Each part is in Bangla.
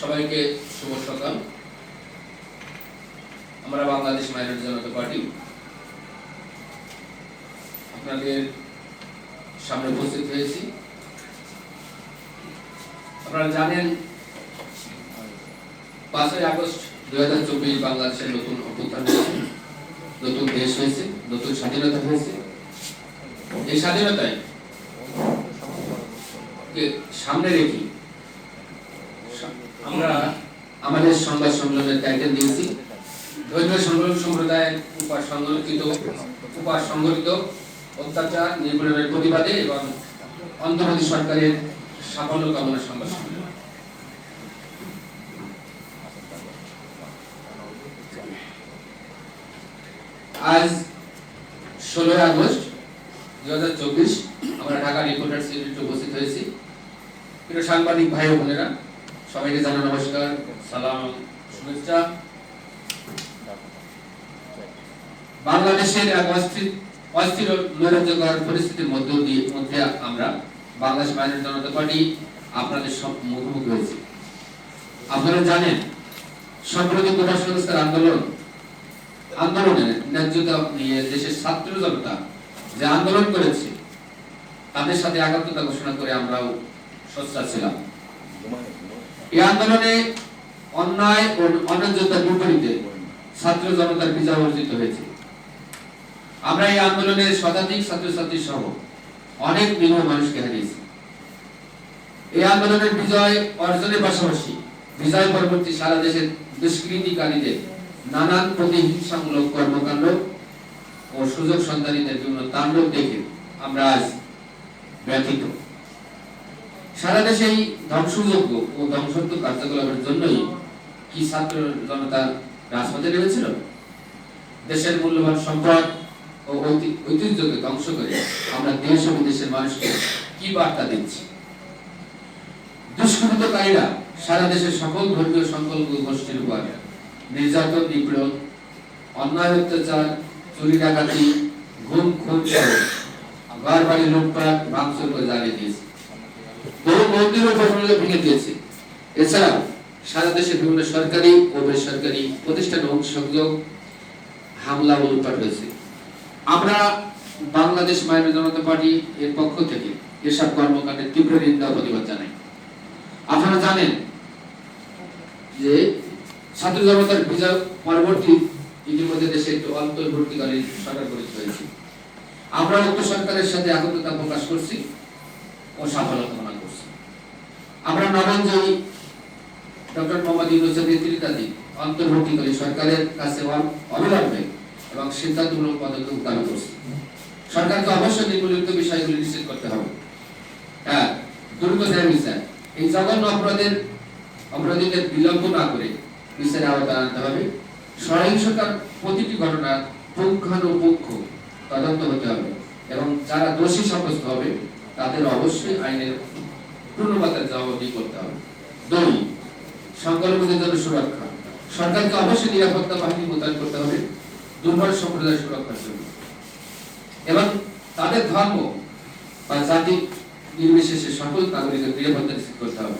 সবাইকে শুভ সকাল। আমরা বাংলাদেশ মাইনরিটি জনতা পার্টি আপনাদের সামনে উপস্থিত হয়েছি। আপনারা জানেন, পাঁচই আগস্ট দুই হাজার চব্বিশ বাংলাদেশের নতুন অভ্যুত্থান হয়েছে, নতুন দেশ হয়েছে, নতুন স্বাধীনতা হয়েছে। এই স্বাধীনতায় সামনে রেখে আমরা আমাদের সংবাদ সম্মেলনের টাইটেল দিয়েছি। ধর্মীয় সংগ্রাম সম্প্রদায়ের উপর সংগঠিত উপর সংগঠিত অত্যাচার নির্মূলনের প্রতিবাদে এবং অন্তর্বর্তী সরকারের সাফল্য কামনা সংবাদ সম্মেলন। আজ ষোলোই আগস্ট দু হাজার চব্বিশ, আমরা ঢাকা রিপোর্টার্স ইউনিটে উপস্থিত হয়েছি। প্রিয় সাংবাদিক ভাই বোনেরা, সবাইকে জানা নমস্কার, সালাম, শুভেচ্ছা। বাংলাদেশের এক অস্থির অস্থির নৈরাজ্যকর পরিস্থিতির মধ্য দিয়ে মধ্যে আমরা বাংলাদেশ মাইনরিটি জনতা পার্টি আপনাদের সব- মুখোমুখি হয়েছে। আপনারা জানেন, সম্প্রতি কোটা সংস্কার আন্দোলন। আন্দোলনে ন্যায্যতা নিয়ে দেশের ছাত্র জনতা যে আন্দোলন করেছে, তাদের সাথে একাত্মতা ঘোষণা করে আমরাও সোচ্চার ছিলাম। এই আন্দোলনে অন্যায় ও অন্যায্যতার বিপরীতে ছাত্র জনতার বিজয় অর্জিত হয়েছে। আমরা এই আন্দোলনের শতাধিক ছাত্রছাত্রী সহ অনেক নিরীহ মানুষকে হারিয়েছি। এই আন্দোলনের বিজয় অর্জনের পাশাপাশি বিজয় পরবর্তী সারা দেশের দুষ্কৃতিকারীদের নানান প্রতিহিংসামূলক কর্মকাণ্ড ও সুযোগ সন্ধানীদের জন্য তাণ্ডব দেখে আমরা আজ ব্যথিত। সারা দেশে এই ধ্বংসযোগ্য ও ধ্বংসাত্মক কার্যকলাপের জন্যই কি ছাত্র জনতা রাজপথে নেমেছিল? দেশের মূল্যবান সম্পদ ঐতিহ্যকে ধ্বংস করে আমরা দেশ ও বিদেশের মানুষকে কি বার্তা দিচ্ছি? দুষ্কৃতকারীরা সারা দেশের সকল ধর্মীয় সংকল্প গোষ্ঠীর উপর নির্যাতন, নিপীড়ন, অন্যায়, অত্যাচার, চুরি, ডাকাতি, ঘুম, খুন ঘর বাড়ি লুটপাট, ভাঙচুর করে জ্বালিয়ে দিয়েছে। বহু মন্দির ও প্রতিষ্ঠান ভেঙে দিয়েছে। এছাড়াও সারা দেশে বিভিন্ন সরকারি ও বেসরকারি প্রতিষ্ঠান সংযোগ হামলা ও লুটপাট হয়েছে। আমরা বাংলাদেশ মায়ের জনতা পার্টি এর পক্ষ থেকে এসব কর্মকাণ্ডের তীব্র নিন্দা প্রতিবাদ জানাই। আপনারা জানেন যে ছাত্র জনতার বিজয় পরবর্তী ইতিমধ্যে দেশে একটু অন্তর্বর্তীকালীন সরকার গঠিত হয়েছে। আমরা উক্ত সরকারের সাথে একত্রতা প্রকাশ করছি ও সাফল্য কামনা করছি। আমরা নবাঞ্জয়ী ডক্টর মোহাম্মদ ইউনুসের নেতৃত্বাধীন অন্তর্বর্তীকালীন সরকারের কাছে অবিলম্বে এবং সিদ্ধান্তমূলক পদক্ষেপ দাবি করছি। সরকারকে অবশ্যই নিম্নলিখিত বিষয়গুলি নিশ্চিত করতে হবে। হ্যাঁ দ্রুত ন্যায় বিচার এই জঘন্য অপরাধের অপরাধীদের বিলম্ব না করে বিচারের আওতায় আনতে হবে, সহিংসতার প্রতিটি ঘটনা পুঙ্খানুপুঙ্খ তদন্ত হতে হবে এবং যারা দোষী সাব্যস্ত হবে, তাদের অবশ্যই আইনের পূর্ণমাত্রার জবাবদিহি করতে হবে। দুই সংখ্যালঘুদের জন্য সুরক্ষা। সরকারকে অবশ্যই নিরাপত্তা বাহিনী মোতায়েন করতে হবে। দুর্বল সম্প্রদায় সুরক্ষার জন্য। এবং তাদের ধর্ম বা জাতি নির্বিশেষে সকল নাগরিকের নিরাপত্তা নিশ্চিত করতে হবে।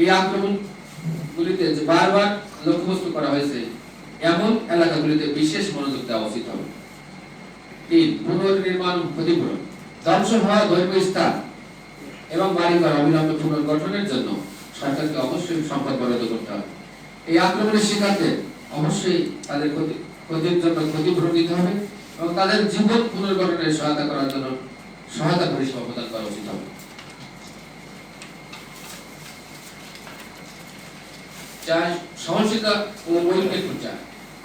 এই আক্রমণগুলিতে যে বারবার লক্ষ্যবস্তু করা হয়েছে, এমন এলাকাগুলিতে বিশেষ মনোযোগ দেওয়া উচিত হবে। তিন, পুনর্নির্মাণ ক্ষতিপূরণ। ধ্বংস হওয়া ধর্মীয় স্থান এবং বাড়িঘর অবিলম্বে পুনর্গঠনের জন্য সরকারকে অবশ্যই সম্পদ বরাদ্দ করতে হবে। এই আক্রমণের শিকারদের অবশ্যই তাদের ক্ষতি ক্ষতির জন্য ক্ষতিপূরণ হবে এবং তাদের জীবন পুনর্গঠনের সহায়তা করার জন্য সহায়তা পরিষেবা প্রদান করা উচিত হবে।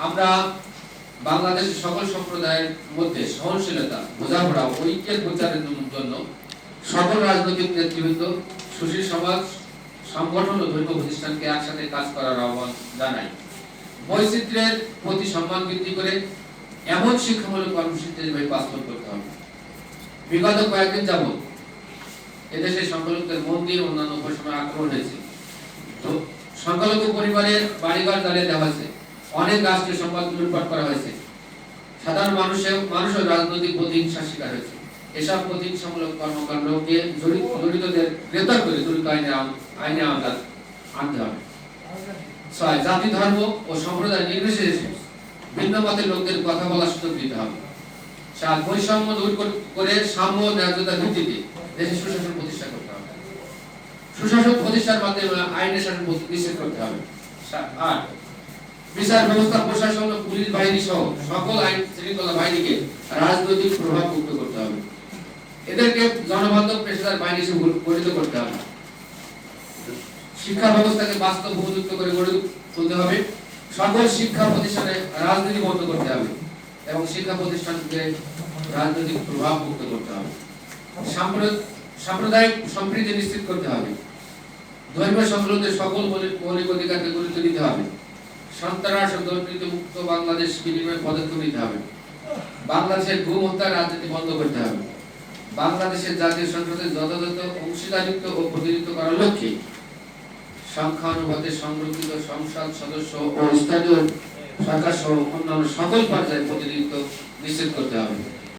আমরা বাংলাদেশের সকল সম্প্রদায়ের মধ্যে সহনশীলতা, বোঝাপড়া ঐক্যের প্রচারের জন্য সকল রাজনৈতিক নেতৃবৃন্দ, সুশীল সমাজ, সংগঠন ও ধর্মীয় প্রতিষ্ঠানকে একসাথে কাজ করার আহ্বান জানাই। বৈচিত্র্যের প্রতি সম্মান বৃদ্ধি করে এমন শিক্ষামূলক কর্মসূচি দেশব্যাপী বাস্তব করতে হবে। বিগত কয়েকদিন যাবত এদেশে সংখ্যালঘুদের মন্দির অন্যান্য উপাসনার আক্রমণ হয়েছে। তো পরিবারের বাড়িঘর জ্বালিয়ে দেওয়া হয়েছে। অনেক রাষ্ট্রীয় সম্পদ লুটপাট করা হয়েছে। সাধারণ মানুষের মানুষও রাজনৈতিক প্রতিহিংসার শিকার হয়েছে। এসব প্রতিহিংসামূলক কর্মকাণ্ডকে জড়িত জড়িতদের গ্রেপ্তার করে জড়িত আইনে আইনে আওতায় আনতে হবে। ছয় জাতি, ধর্ম ও সম্প্রদায় নির্বিশেষে ভিন্ন মতের লোকদের কথা বলার সুযোগ দিতে হবে। সাত বৈষম্য দূর করে সাম্য ন্যায্যতার ভিত্তিতে দেশে সুশাসন প্রতিষ্ঠা করতে হবে। সুশাসন প্রতিষ্ঠার মাধ্যমে আইনের শাসন নিশ্চিত করতে হবে। আট, বিচার ব্যবস্থা, প্রশাসন ও পুলিশ বাহিনী সহ সকল আইন শৃঙ্খলা বাহিনীকে রাজনৈতিক প্রভাব মুক্ত করতে হবে। এদেরকে জনবান্ধব পেশাদার বাহিনী হিসেবে গঠিত করতে হবে। শিক্ষা ব্যবস্থাকে বাস্তব উপযুক্ত করে গড়ে তুলতে হবে। সকল শিক্ষা প্রতিষ্ঠানে রাজনীতি বন্ধ করতে হবে এবং শিক্ষা প্রতিষ্ঠানকে রাজনৈতিক প্রভাব মুক্ত করতে হবে। সাম্প্রদায়িক সম্প্রীতি নিশ্চিত করতে হবে। ধর্মীয় সংগ্রহদের সকল মৌলিক- অধিকারকে গুরুত্ব দিতে হবে। সন্ত্রাস ও দুর্নীতি মুক্ত বাংলাদেশ বিনিময়ে পদক্ষেপ নিতে হবে। বাংলাদেশের গুম হত্যার রাজনীতি বন্ধ করতে হবে। বাংলাদেশের জাতীয় সংসদে যথাযথ অংশীদারিত্ব ও প্রতিনিধিত্ব করার লক্ষ্যে সংখ্যানুপাতে সংরক্ষিত সংসদ সদস্য ও স্থানীয় সরকার সহ অন্যান্য সকল পর্যায়ে প্রতিনিধিত্ব নিশ্চিত করতে হবে।